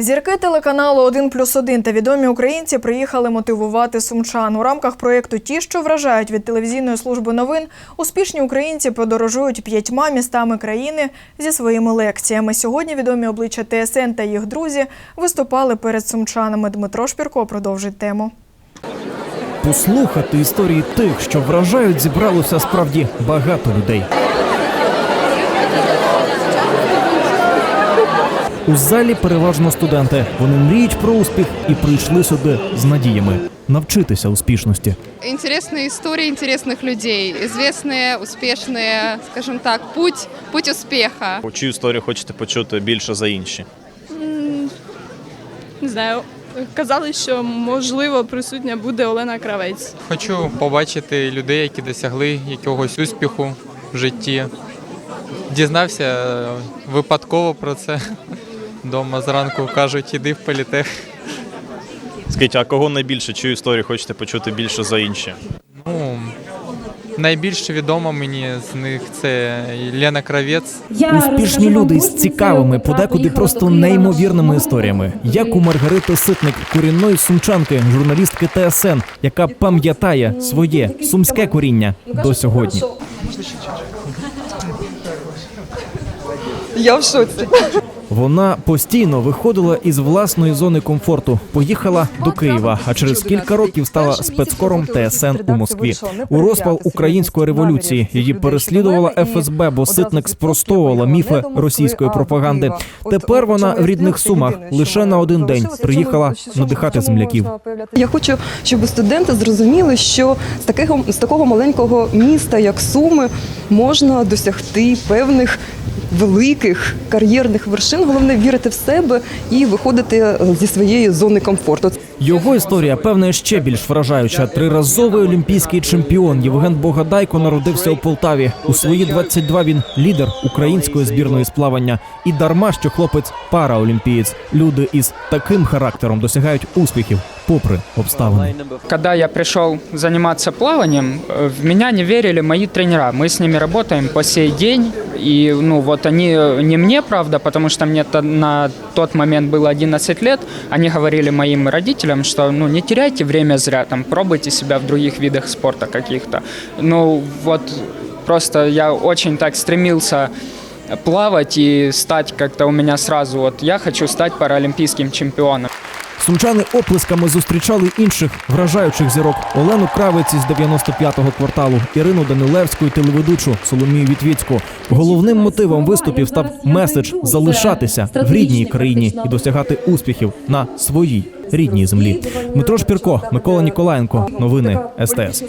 Зірки телеканалу «1 плюс 1» та відомі українці приїхали мотивувати сумчан. У рамках проєкту Ті, що вражають від телевізійної служби новин, успішні українці подорожують п'ятьма містами країни зі своїми лекціями. Сьогодні відомі обличчя ТСН та їх друзі виступали перед сумчанами. Дмитро Шпірко продовжить тему. Послухати історії тих, що вражають, зібралося справді багато людей. У залі переважно студенти. Вони мріють про успіх і прийшли сюди з надіями навчитися успішності. Интересные истории интересных людей, известные, успешные, скажем так, путь, путь успеха. Чию історію хочете почути більше за інші? Не знаю. Казали, що можливо присутня буде Олена Кравець. Хочу побачити людей, які досягли якогось успіху в житті. Дізнався е, випадково про це. Дома зранку кажуть, іди в політех. Скажіть, а кого найбільше чию історію хочете почути більше за інші? Ну, найбільш відома мені з них це Лена Кравець. Успішні люди з цікавими, подекуди просто неймовірними історіями, як у Маргарити Ситник, корінної сумчанки, журналістки ТСН, яка пам'ятає своє сумське коріння до сьогодні. Я в шоці. Вона постійно виходила із власної зони комфорту, поїхала до Києва, а через кілька років стала спецкором ТСН у Москві. У розпал української революції її переслідувала ФСБ, бо ситник спростовувала міфи російської пропаганди. Тепер вона в рідних сумах лише на один день приїхала надихати земляків. Я хочу, щоб студенти зрозуміли, що з такого з такого маленького міста, як Суми, можна досягти певних великих кар'єрних вершин. Головне вірити в себе і виходити е, зі своєї зони комфорту. Його історія певне ще більш вражаюча. Триразовий олімпійський чемпіон Євген Богадайко народився у Полтаві. У свої 22 він лідер української збірної з плавання. І дарма, що хлопець параолімпієць. Люди із таким характером досягають успіхів, попри обставини. Когда я пришел заниматься плаванием, э, в меня не верили мои тренера. Мы с ними работаем по сей день. И, ну, вот они э, не мне, правда, потому что мне то- на тот момент было 11 лет, они говорили моим родителям, что, ну, не теряйте время зря, там, пробуйте себя в других видах спорта каких-то. Ну, вот просто я очень так стремился плавать и стать как-то у меня сразу, вот, я хочу стать паралимпийским чемпионом. Сумчани оплесками зустрічали інших вражаючих зірок Олену Кравець із 95-го кварталу, Ірину Данилевську і телеведучу Соломію Вітвіцьку. Головним мотивом виступів став меседж залишатися в рідній країні і досягати успіхів на своїй рідній землі. Дмитро Шпірко, Микола Ніколаєнко. Новини СТС.